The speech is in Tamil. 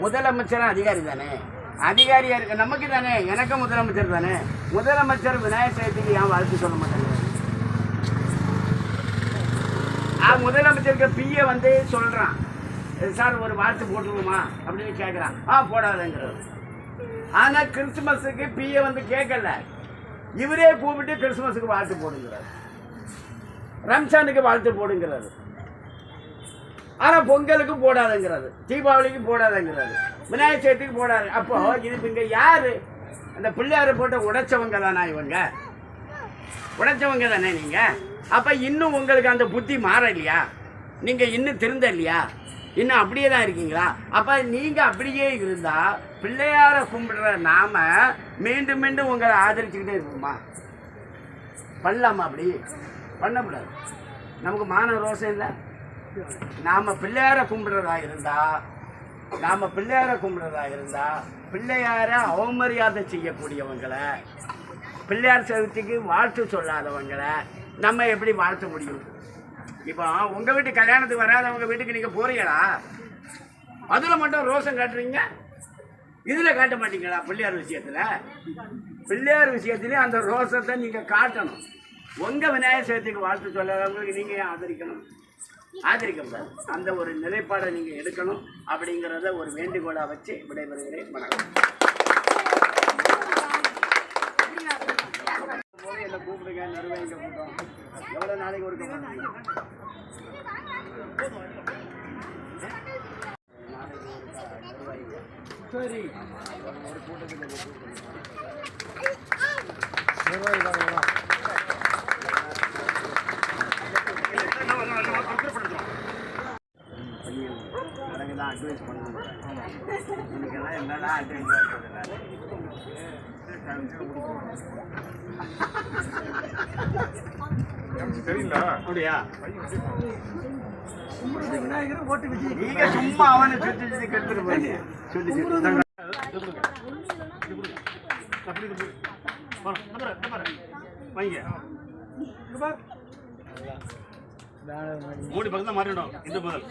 முதலமைச்சரும் அதிகாரி தானே? அதிகாரியா இருக்க நமக்கு தானே? எனக்கு முதலமைச்சர் தானே? முதலமைச்சர் விநாயகர் சதுர்த்திக்கு ஏன் வாழ்த்து சொல்ல மாட்டாங்க ஆ முதலமைச்சருக்கு பிஏ வந்து சொல்றான். சார் ஒரு வாழ்த்து போட்டுருவோமா? அப்படின்னு கேட்குறான் ஆ போடாதங்கிறது ஆனா கிறிஸ்துமஸுக்கு பிஏ வந்து கேட்கல இவரே கூப்பிட்டு கிறிஸ்துமஸுக்கு வாழ்த்து போடுங்கிறார். ரம்ஜானுக்கு வாழ்த்து போடுங்கிறாரு. ஆனா பொங்கலுக்கு போடாதங்கிறது தீபாவளிக்கு போடாதங்கிறது விநாயகர் சதுர்த்திக்கு போடாது அப்போ இது இப்ப இங்க யாரு? அந்த பிள்ளையாரை போட்டு உடைச்சவங்க தானா இவங்க? உடைச்சவங்க தானே நீங்க? அப்ப இன்னும் உங்களுக்கு அந்த புத்தி மாறலையா? நீங்க இன்னும் திருந்த இல்லையா இன்னும் அப்படியே தான் இருக்கீங்களா? அப்ப நீங்க அப்படியே இருந்தா பிள்ளையார கும்பிடுற நாம மீண்டும் மீண்டும் உங்களை ஆதரிச்சுக்கிட்டே இருப்போமா? பண்ணலாமா அப்படி? பண்ணக்கூடாது. நமக்கு மான ரோசம் இல்லை. நாம பிள்ளையார கும்பிடுறதா இருந்தா நாம பிள்ளையார கும்பிடுறதா இருந்தா பிள்ளையார அவமரியாதை செய்யக்கூடியவங்களை பிள்ளையார் சதுர்த்திக்கு வாழ்த்து சொல்லாதவங்களை நம்ம எப்படி வாழ்த்த முடியும்? இப்போ உங்கள் வீட்டு கல்யாணத்துக்கு வராதவங்க வீட்டுக்கு நீங்கள் போறீங்களா? அதில் மட்டும் ரோசம் காட்டுறீங்க? இதில் காட்ட மாட்டீங்களா பிள்ளையார் விஷயத்தில்? பிள்ளையார் விஷயத்துலேயும் அந்த ரோசத்தை நீங்கள் காட்டணும். உங்கள் விநாயகர் சதுர்த்திக்கு வாழ்த்து சொல்லாதவங்களுக்கு நீங்கள் ஏன் ஆதரிக்கணும்? ஆதரிக்க கூடாது அந்த ஒரு நிலைப்பாடை நீங்க எடுக்கணும் அப்படிங்கிறத ஒரு வேண்டுகோளா வச்சு விடைபெறுகிறேன். வணக்கம். என்னை கூப்பிடுங்க நிர்வகிக்க கூட்டம் எவ்வளோ நாளைக்கு ஒரு கூட்டம்? சரி. ஒரு கூட்டத்துக்கு தான் அட்வைஸ் பண்ணுங்க இன்னைக்கெல்லாம் என்னடா அட்வைஸ் தெரியல. அப்படியா? நீங்க சும்மா அவனை சுத்தி சுத்தி கெடுத்துட்டு போய் சுத்தி சுத்தி மாறிடும் இந்த பதில்